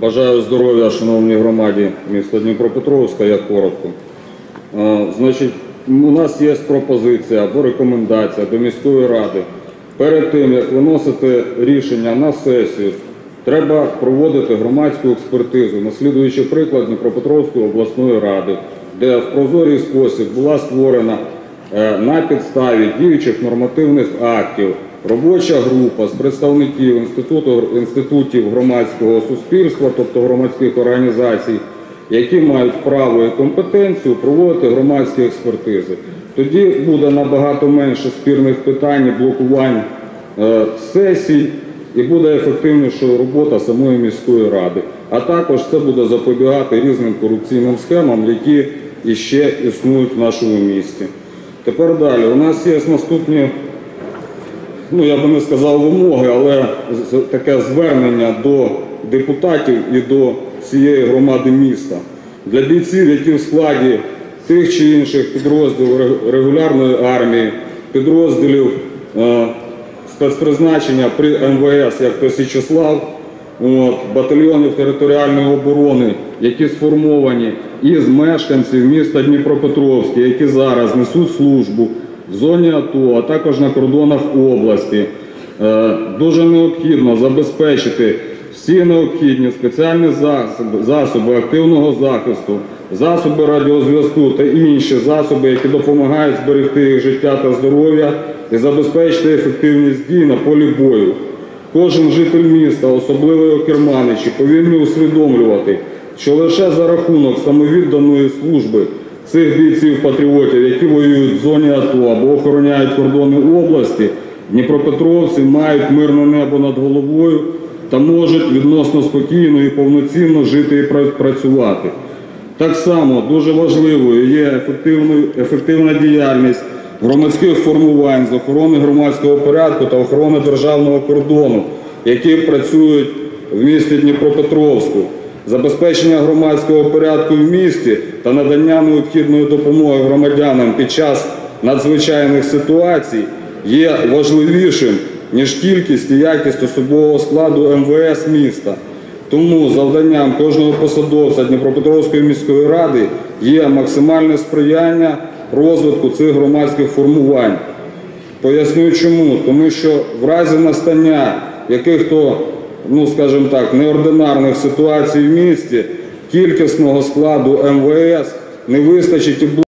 Бажаю здоров'я, шановній громаді міста Дніпропетровська, я коротко. Значить, у нас є пропозиція або рекомендація до міської ради. Перед тим, як виносити рішення на сесію, треба проводити громадську експертизу, наслідуючи приклад Дніпропетровської обласної ради, де в прозорий спосіб була створена е, на підставі діючих нормативних актів робоча група з представників інститутів громадського суспільства, тобто громадських організацій, які мають право і компетенцію проводити громадські експертизи. Тоді буде набагато менше спірних питань, і блокувань е, сесій і буде ефективнішою робота самої міської ради. А також це буде запобігати різним корупційним схемам, які іще існують в нашому місті. Тепер далі. У нас є наступні ну я би не сказав вимоги, але таке звернення до депутатів і до цієї громади міста. Для бійців, які в складі тих чи інших підрозділів регулярної армії, підрозділів е, спецпризначення при МВС, як то Січеслав, от, батальйонів територіальної оборони, які сформовані із мешканців міста Дніпропетровське, які зараз несуть службу в зоні АТО, а також на кордонах області. Е, Дуже необхідно забезпечити всі необхідні спеціальні засоби, засоби активного захисту, засоби радіозв'язку та інші засоби, які допомагають зберегти їх життя та здоров'я і забезпечити ефективність дій на полі бою. Кожен житель міста, особливо його керманичі, повинні усвідомлювати, що лише за рахунок самовідданої служби цих бійців-патріотів, які воюють в зоні АТО або охороняють кордони області, дніпропетровці мають мирне небо над головою та можуть відносно спокійно і повноцінно жити і працювати. Так само дуже важливою є ефективна діяльність громадських формувань з охорони громадського порядку та охорони державного кордону, які працюють в місті Дніпропетровську. Забезпечення громадського порядку в місті та надання необхідної допомоги громадянам під час надзвичайних ситуацій є важливішим, ніж кількість і якість особового складу МВС міста. Тому завданням кожного посадовця Дніпропетровської міської ради є максимальне сприяння розвитку цих громадських формувань. Поясню чому. Тому що в разі настання яких-то, ну скажімо так, неординарних ситуацій в місті, кількісного складу МВС не вистачить і.